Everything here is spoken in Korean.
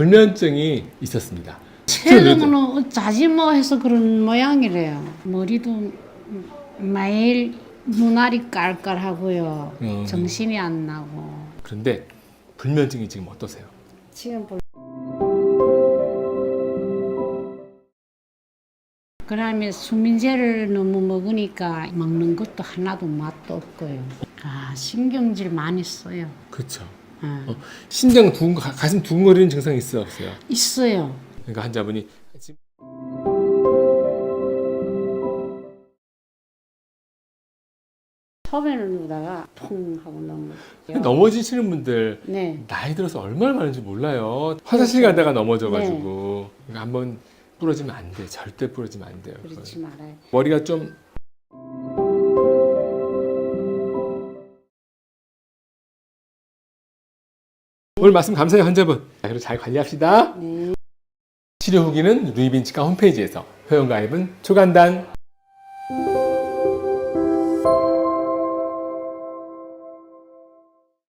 불면증이 있었습니다. 식초를 체력은 자지모해서 그런 모양이래요. 머리도 매일 눈알이 깔깔하고요. 음. 정신이 안 나고. 그런데 불면증이 지금 어떠세요? 지금 볼. 그다음에 수민제를 너무 먹으니까 먹는 것도 하나도 맛도 없고요. 아 신경질 많이 써요. 그렇죠. 아, 어, 심장 두근 가- 가슴 두근거리는 증상이 있어요, 없어요? 있어요. 그러니까 환자분이 지금 소변을 누다가 통 하고 넘어. 넘어지시는 분들 네. 나이 들어서 얼마나 많은지 몰라요. 화장실 가다가 넘어져가지고 네. 그러니까 한번 부러지면 안 돼. 절대 부러지면 안 돼요. 그렇지 말아요. 머리가 좀 오늘 말씀 감사해요 환자분. 자, 그리고 잘 관리합시다. 네. 치료 후기는 루이빈치과 홈페이지에서 회원 가입은 초간단